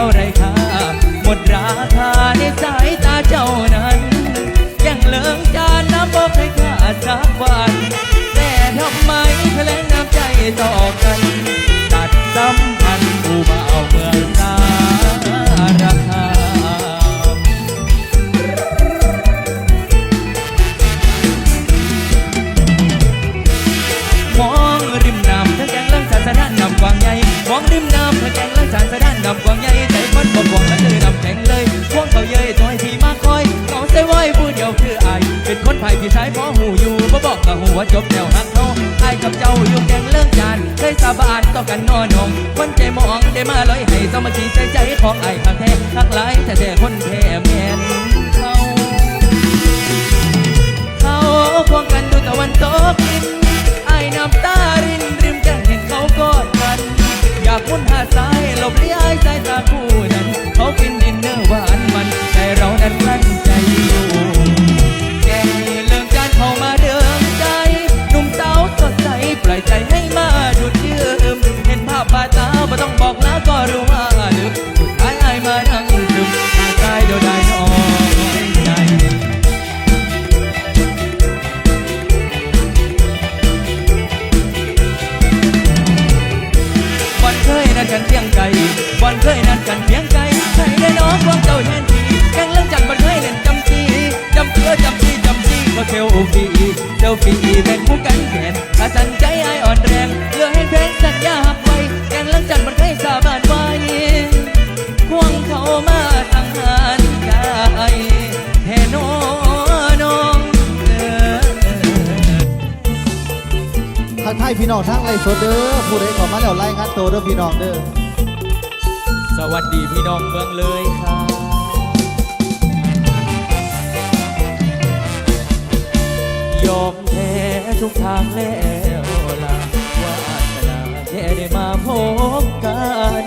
นี้าไรค่าหมดราคาในสายตาเจ้านั้นยังเลิงจานน้ำบอกให้ขาสักวัน แต่ทำไมแถลงน้ำใจต่อ ไผพี่ชายพอหูอยู่บ่บอกกับหัวจบแนวหักเขาอายกับเจ้าอยู่แกงเลิงจานเคยสาบานต่อกันนอนหงคนใจมองได้มาลอยให้สามัคคีใจใจของอายข้างแท้ข้างหลายแต่แต่คนแท้แม่นเขาเขาควงกันดูตะวันตกดินไอ้น้ำตารินริมแก้มเห็นเขากอดกัน อยากมุนหาสายหลบเลี้ยสายตาคู่ จันทร์วันเคยสาบานไว้ควงเขามาสังหารใจแท่นอนองเออทักทายพี่น้องทั้งไรสดเด้อผู้ใดขอมาแล้วไล่งานโตเด้อพี่น้องเด้อสวัสดีพี่น้องเมืองเลยครับยอมแพ้ทุกทางแล้ว ได้มาพบกัน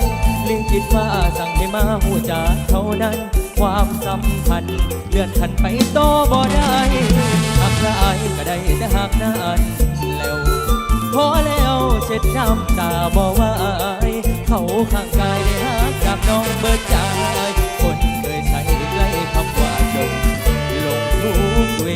ลิขิตว่าสั่งให้มาหูจาเท่านั้น ความสัมพันธ์เลื่อนขันไปต่อบ่ได้หักได้ก็ได้แต่หักนานแล้วพอแล้วเช็ดน้ำตาบอกว่าอายเขาข้างกายได้หักจากน้องเบิดใจคนเคยใช้ใกล้คำว่าจบลงทุกเว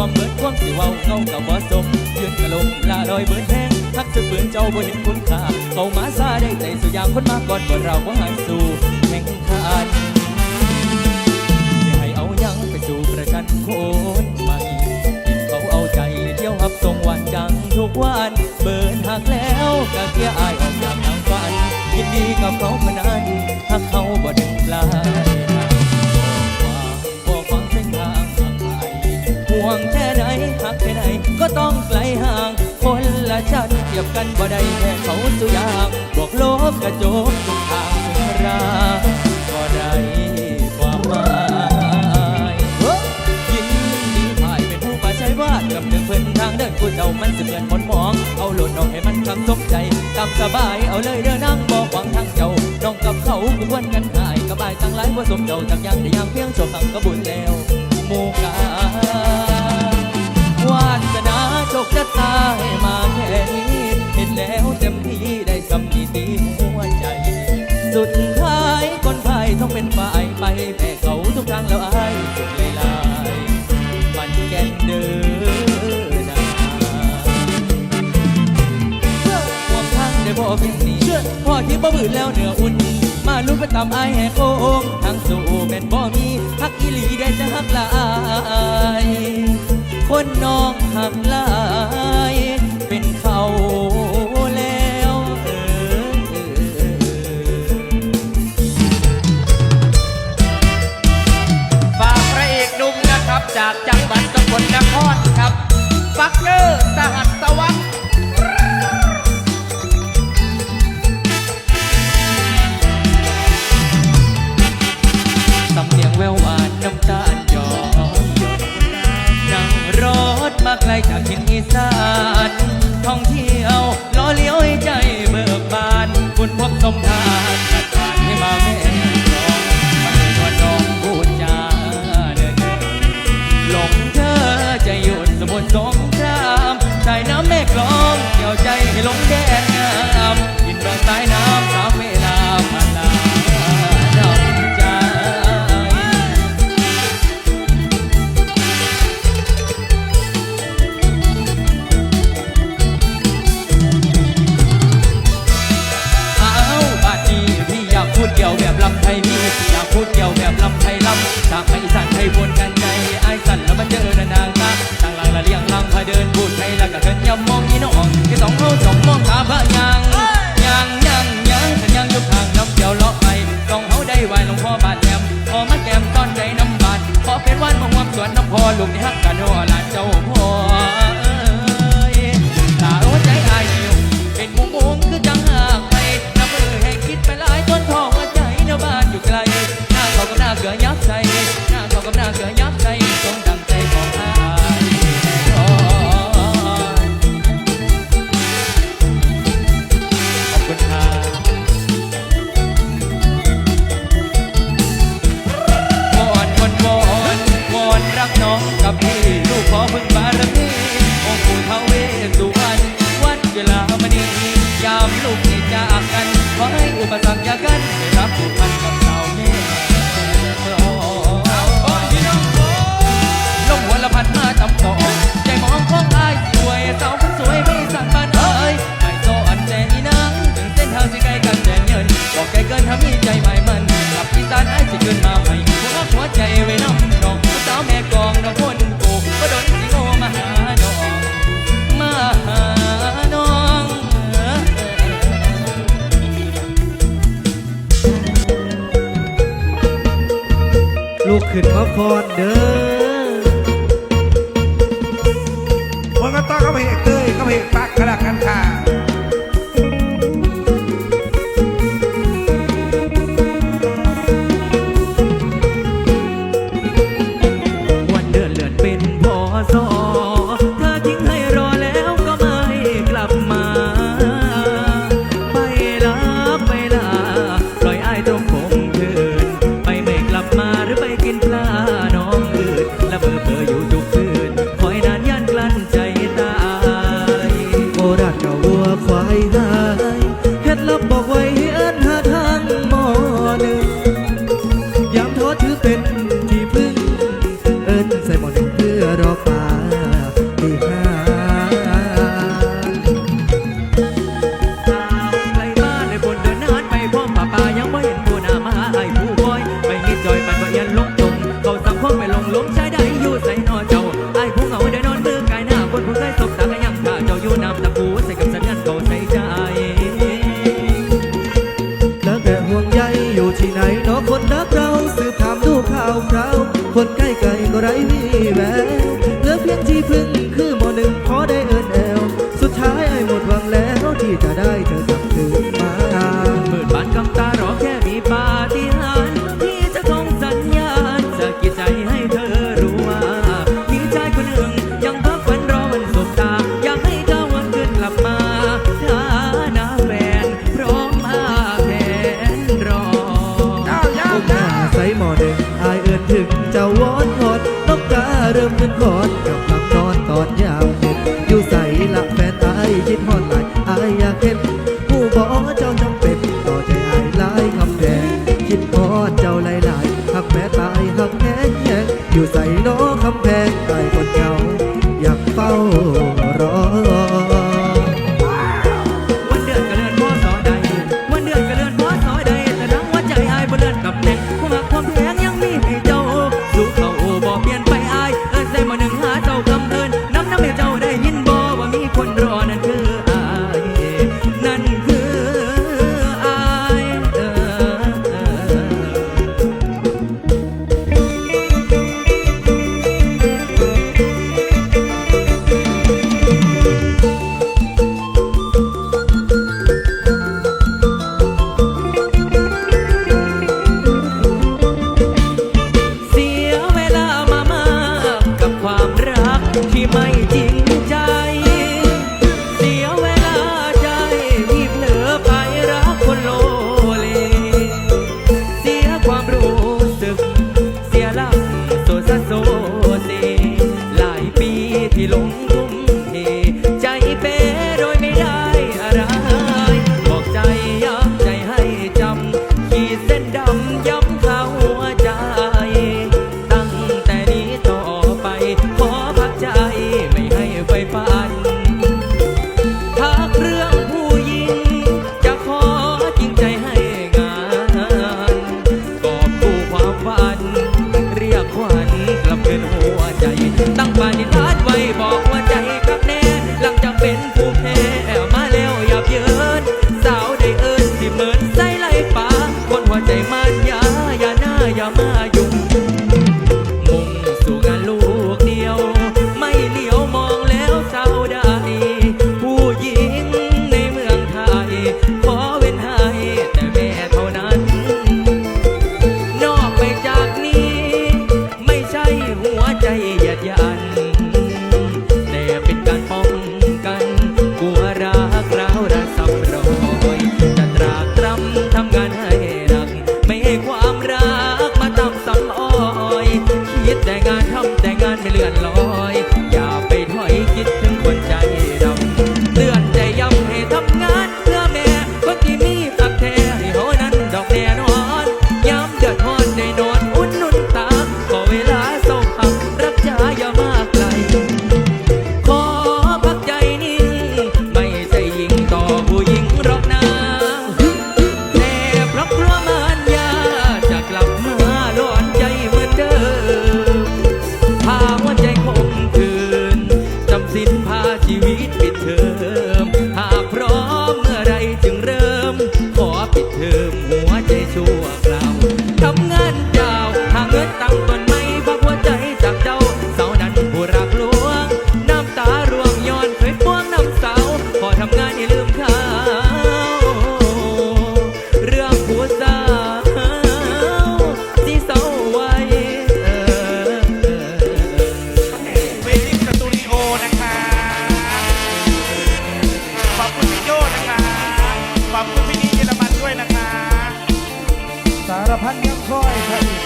นมมาห่วงเบิดความสิเว้าเงากับบ่สมยืนกะลงลาลอยเบิดแพงทักจะเบือนเจ้าบ่เห็นคุณค่าเข้ามาซาได้ใจสุยางคนมาก่อนบ่เราบ่หันสู่แข่งขันสิให้เอายังไปสู่ประชันคนใหม่กินเขาเอาใจเที่ยวหับส่งวันจังทุกวัน เบิร์นหักแล้วกะเกียอายออกจากทางฝันยินดีกับเขาพนันหัับกันบ่ได้แค่เขาสุยางบอกโลกกระจกทุกทางถึงราก็ได้ความหมายยินดีถ่ายเป็นผู้ป่าใช้วาดกับเดินเพิ่นทางเดินผู้เจ้ามันสิเหมือนมนต์มอง เอาหลดนองให้มันคำสมใจตามสบายเอาเลยเดินนั่งบอกหวังทางเจ้าน้องกับเขากูควรกันง่ายกระบายตั้งหลายผสมเจ้าจากยังได้ยังเพียงโชว์สังกระบุญแล้วหมูกาวาสนาโชคชะตาให้มาแค่นี้ แล้วเต็มที่ได้สำนีตีหัวใจ สุดท้ายคนพ่ายต้องเป็นฝ่ายไปแพ้เขาทุกทางแล้วอายสุดเลยลายมันแก่นเดินนาห่วงทางได้บ่เพียงนี้พ่อที่บ่บืนแล้วเหนืออุ่น มาลุ้นไปตามอายแห่โค้งทางสู่แม่นบ่มีฮักอีหลีได้จะฮักลายคนน้องหักลายเป็นเขา ฟักเนอร์สหัสวัสดิ์ส நீவ เริ่มขึ้นกอนกับหลังนอนตอนยาว จากขวานี้กลับเป็นหัว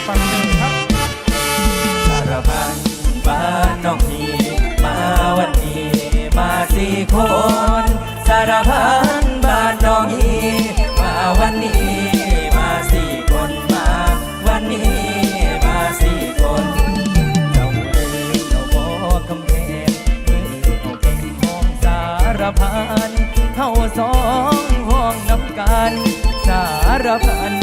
ฟังเลยครับสารพันบ้านน้องนีมาวันนี้มาสี่คนสารพันบ้านน้องนีมาวันนี้มาสี่คนมาวันนี้มาสี่คนเจ้าเอ๋ยเราบอกคำแพลงเอ๋เอาเพลงของสารพันเท่าสองห้องน้ำกันสารพัน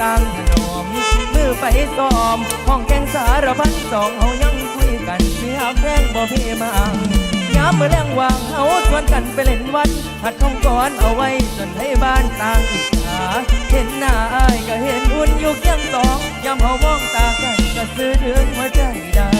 ต่งถนอมมือไปซ้อม ห้องแกงสารพันสองเฮายังคุยกันเสียแพงบ่พี่มังยามเมื่อแรงว่างเฮาชวนกันไปเล่นวัดหัดท่องก่อนเอาไว้จนให้บ้านต่างอิจฉาเห็นหน้าอายก็เห็นอุ่นอยู่เคียงสองยามเฮามองตากันก็ซื้อถุงอนหัวใจได้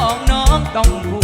con nón đồng hồ